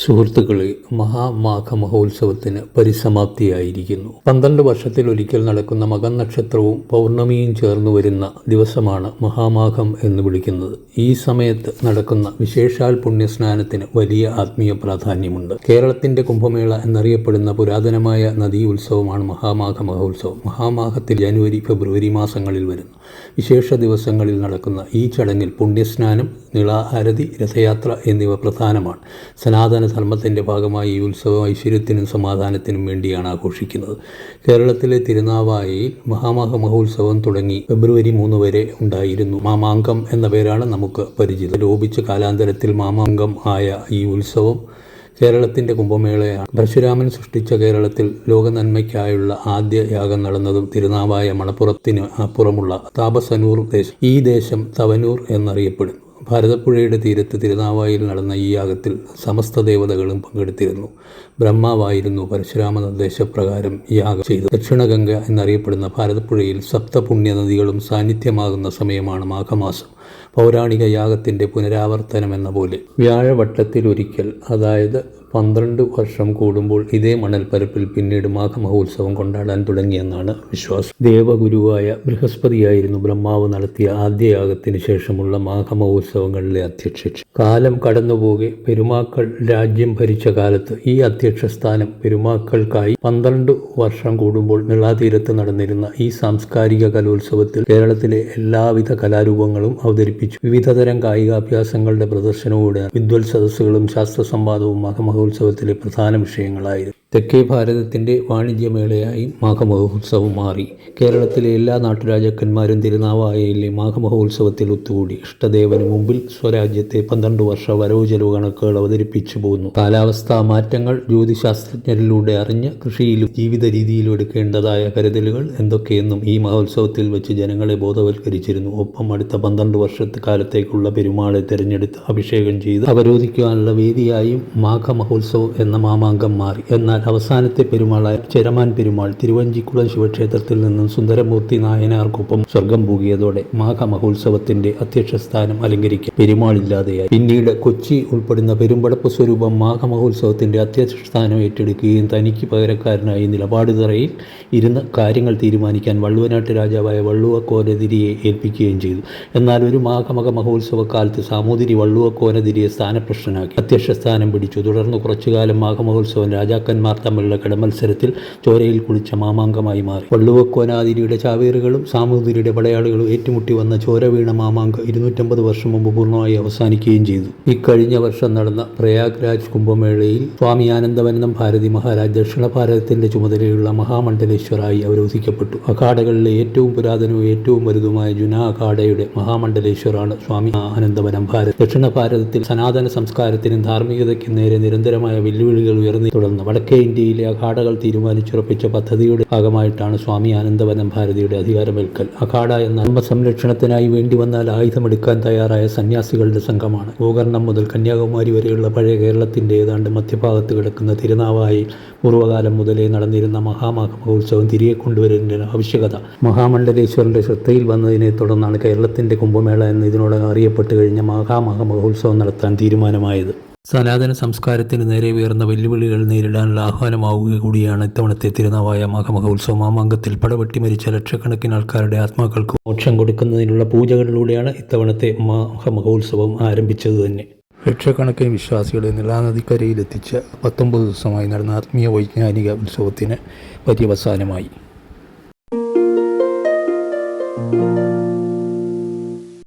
സുഹൃത്തുക്കളെ മഹാമാഘ മഹോത്സവത്തിന് പരിസമാപ്തിയായിരിക്കുന്നു. പന്ത്രണ്ട് വർഷത്തിൽ ഒരിക്കൽ നടക്കുന്ന മകൻ നക്ഷത്രവും പൗർണമിയും ചേർന്നു വരുന്ന ദിവസമാണ് മഹാമാഘം എന്ന് വിളിക്കുന്നത്. ഈ സമയത്ത് നടക്കുന്ന വിശേഷാൽ പുണ്യസ്നാനത്തിന് വലിയ ആത്മീയ പ്രാധാന്യമുണ്ട്. കേരളത്തിന്റെ കുംഭമേള എന്നറിയപ്പെടുന്ന പുരാതനമായ നദീ ഉത്സവമാണ് മഹാമാഘ മഹോത്സവം മഹാമാഘത്തിൽ ജനുവരി ഫെബ്രുവരി മാസങ്ങളിൽ വരുന്നു. വിശേഷ ദിവസങ്ങളിൽ നടക്കുന്ന ഈ ചടങ്ങിൽ പുണ്യസ്നാനം നിളാഹാരതി രഥയാത്ര എന്നിവ പ്രധാനമാണ്. സനാതന ധർമ്മത്തിന്റെ ഭാഗമായി ഈ ഉത്സവം ഐശ്വര്യത്തിനും സമാധാനത്തിനും വേണ്ടിയാണ് ആഘോഷിക്കുന്നത്. കേരളത്തിലെ തിരുനാവായി മഹാമഹ മഹോത്സവം തുടങ്ങി ഫെബ്രുവരി മൂന്ന് വരെ ഉണ്ടായിരുന്നു. മാമാങ്കം എന്ന പേരാണ് നമുക്ക് പരിചിതം. ലോപിച്ച കാലാന്തരത്തിൽ മാമാങ്കം ആയ ഈ ഉത്സവം കേരളത്തിന്റെ കുംഭമേളയാണ്. പരശുരാമൻ സൃഷ്ടിച്ച കേരളത്തിൽ ലോകനന്മയ്ക്കായുള്ള ആദ്യ യാഗം നടന്നതും തിരുനാവായ മണപ്പുറത്തിന് അപ്പുറമുള്ള താപസനൂർ ദേശം. ഈ ദേശം തവനൂർ എന്നറിയപ്പെടുന്നു. ഭാരതപ്പുഴയുടെ തീരത്ത് തിരുനാവായിൽ നടന്ന ഈ യാഗത്തിൽ സമസ്ത ദേവതകളും പങ്കെടുത്തിരുന്നു. ബ്രഹ്മാവായിരുന്നു പരശുരാമ നിർദ്ദേശപ്രകാരം യാഗം ചെയ്തു ദക്ഷിണഗംഗ എന്നറിയപ്പെടുന്ന ഭാരതപ്പുഴയിൽ സപ്തപുണ്യ നദികളും സാന്നിധ്യമാകുന്ന സമയമാണ് മാഘമാസം. പൗരാണിക യാഗത്തിന്റെ പുനരാവർത്തനം എന്ന പോലെ. വ്യാഴവട്ടത്തിൽ വ്യാഴവട്ടത്തിലൊരിക്കൽ അതായത് പന്ത്രണ്ട് വർഷം കൂടുമ്പോൾ ഇതേ മണൽപ്പരപ്പിൽ പിന്നീട് മാഘമഹോത്സവം കൊണ്ടാടാൻ തുടങ്ങിയെന്നാണ് വിശ്വാസം. ദേവഗുരുവായ ബൃഹസ്പതിയായിരുന്നു ബ്രഹ്മാവ് നടത്തിയ ആദ്യ യാഗത്തിന് ശേഷമുള്ള മാഘമഹോത്സവങ്ങളിലെ അധ്യക്ഷ കാലം കടന്നുപോകെ പെരുമാക്കൾ രാജ്യം ഭരിച്ച കാലത്ത് ഈ അധ്യക്ഷ സ്ഥാനം പെരുമാക്കൾക്കായി പന്ത്രണ്ട് വർഷം കൂടുമ്പോൾ നിളാതീരത്ത് നടന്നിരുന്ന ഈ സാംസ്കാരിക കലോത്സവത്തിൽ കേരളത്തിലെ എല്ലാവിധ കലാരൂപങ്ങളും അവതരിപ്പിച്ചു. വിവിധതരം കായികാഭ്യാസങ്ങളുടെ പ്രദർശനവും വിദ്വൽ സദസ്സുകളും ശാസ്ത്ര സംവാദവും മഹമഹോത്സവത്തിലെ പ്രധാന വിഷയങ്ങളായിരുന്നു. തെക്കേ ഭാരതത്തിന്റെ വാണിജ്യമേളയായി മാഘമഹോത്സവം മാറി. കേരളത്തിലെ എല്ലാ നാട്ടുരാജാക്കന്മാരും തിരുനാവായയിലെ മാഘമഹോത്സവത്തിൽ ഒത്തുകൂടി. ഇഷ്ടദേവന് മുമ്പിൽ സ്വരാജ്യത്തെ പന്ത്രണ്ട് വർഷ വരവ് ചെലവ് കണക്കുകൾ അവതരിപ്പിച്ചു പോന്നു. കാലാവസ്ഥാ മാറ്റങ്ങൾ ജ്യോതിശാസ്ത്രജ്ഞരിലൂടെ അറിഞ്ഞ് കൃഷിയിലും ജീവിത രീതിയിലും എടുക്കേണ്ടതായ കരുതലുകൾ എന്തൊക്കെയെന്നും ഈ മഹോത്സവത്തിൽ വെച്ച് ജനങ്ങളെ ബോധവൽക്കരിച്ചിരുന്നു. ഒപ്പം അടുത്ത പന്ത്രണ്ട് വർഷത്തെ കാലത്തേക്കുള്ള പെരുമാളെ തിരഞ്ഞെടുത്ത് അഭിഷേകം ചെയ്ത് അവരോധിക്കുവാനുള്ള വേദിയായും മാഘമഹോത്സവം എന്ന മാമാങ്കം മാറി. എന്നാൽ അവസാനത്തെ പെരുമാളായ ചെരമാൻ പെരുമാൾ തിരുവഞ്ചിക്കുളം ശിവക്ഷേത്രത്തിൽ നിന്നും സുന്ദരമൂർത്തി നായനാർക്കൊപ്പം സ്വർഗം പൂകിയതോടെ മാഘമഹോത്സവത്തിന്റെ അധ്യക്ഷ സ്ഥാനം അലങ്കരിക്കാൻ പെരുമാളില്ലാതെയായി. പിന്നീട് കൊച്ചി ഉൾപ്പെടുന്ന പെരുമ്പടപ്പ് സ്വരൂപം മാഘമഹോത്സവത്തിന്റെ അധ്യക്ഷസ്ഥാനം ഏറ്റെടുക്കുകയും തനിക്ക് പകരക്കാരനായി നിലപാട് തറയിൽ ഇരുന്ന് കാര്യങ്ങൾ തീരുമാനിക്കാൻ വള്ളുവനാട്ട് രാജാവായ വള്ളുവക്കോനതിരിയെ ഏൽപ്പിക്കുകയും ചെയ്തു. എന്നാൽ ഒരു മാഘമക മഹോത്സവ കാലത്ത് സാമൂതിരി വള്ളുവക്കോനതിരിയെ സ്ഥാനപ്രശ്നനാക്കി അധ്യക്ഷ സ്ഥാനം പിടിച്ചു. തുടർന്ന് കുറച്ചുകാലം മാഘമഹോത്സവം രാജാക്കന്മാർ തമ്മിലുള്ള കിടമത്സരത്തിൽ ചോരയിൽ കുളിച്ച മാമാങ്കമായി മാറി. വള്ളുവക്കോനാതിരിയുടെ ചാവേറുകളും സാമൂതിരിയുടെ പടയാളികളും ഏറ്റുമുട്ടി വന്ന ചോര വീണ മാമാങ്ക ഇരുന്നൂറ്റമ്പത് വർഷം മുമ്പ് പൂർണമായി അവസാനിക്കുകയും ചെയ്തു. ഇക്കഴിഞ്ഞ വർഷം നടന്ന പ്രയാഗ്രാജ് കുംഭമേളയിൽ സ്വാമി ആനന്ദവനം ഭാരതി മഹാരാജ് ദക്ഷിണ ഭാരതത്തിന്റെ ചുമതലയുള്ള മഹാമണ്ഡലേശ്വറായി അവരോധിക്കപ്പെട്ടു. അഖാഡകളിലെ ഏറ്റവും പുരാതനവും ഏറ്റവും വലുതുമായ ജുന അഖാഡയുടെ മഹാമണ്ഡലേശ്വറാണ് സ്വാമി ആനന്ദവനം ഭാരത്. ദക്ഷിണ ഭാരതത്തിൽ സനാതന സംസ്കാരത്തിനും ധാർമ്മികതയ്ക്കും നേരെ നിരന്തരമായ വെല്ലുവിളികൾ ഉയർന്നു തുടർന്ന് വടക്കേ ഇന്ത്യയിലെ അഖാഡകൾ തീരുമാനിച്ചുറപ്പിച്ച പദ്ധതിയുടെ ഭാഗമായിട്ടാണ് സ്വാമി ആനന്ദവനം ഭാരതിയുടെ അധികാരമേൽക്കൽ. അഖാഡ എന്ന സംരക്ഷണത്തിനായി വേണ്ടി വന്നാൽ ആയുധമെടുക്കാൻ തയ്യാറായ സന്യാസികളുടെ സംഘമാണ്. ഗോകർണം മുതൽ കന്യാകുമാരി വരെയുള്ള പഴയ കേരളത്തിന്റെ ഏതാണ്ട് മധ്യഭാഗത്ത് കിടക്കുന്ന തിരുനാവായി പൂർവകാലം മുതലേ നടന്നിരുന്ന മഹാമാഘ മഹോത്സവം തിരികെ കൊണ്ടുവരുന്നതിന് ആവശ്യകത. മഹാമണ്ഡലേശ്വരന്റെ ശ്രദ്ധയിൽ വന്നതിനെ തുടർന്നാണ് കേരളത്തിന്റെ കുംഭമേള എന്ന് ഇതിനോടകം അറിയപ്പെട്ടു കഴിഞ്ഞ മഹാമാഘ മഹോത്സവം നടത്താൻ തീരുമാനമായത്. സനാതന സംസ്കാരത്തിന് നേരെ ഉയർന്ന വെല്ലുവിളികൾ നേരിടാനുള്ള ആഹ്വാനമാവുക കൂടിയാണ് ഇത്തവണത്തെ തിരുനാവായ മാഘമഹോത്സവം മാമാങ്കത്തിൽ പടവെട്ടി മരിച്ച ലക്ഷക്കണക്കിന് ആൾക്കാരുടെ ആത്മാക്കൾക്ക് മോക്ഷം കൊടുക്കുന്നതിനുള്ള പൂജകളിലൂടെയാണ് ഇത്തവണത്തെ മാഘമഹോത്സവം ആരംഭിച്ചത് തന്നെ. ലക്ഷക്കണക്കിന് വിശ്വാസികളെ നിലാനദിക്കരയിലെത്തിച്ച പത്തൊമ്പത് ദിവസമായി നടന്ന ആത്മീയ വൈജ്ഞാനിക ഉത്സവത്തിന് പര്യവസാനമായി.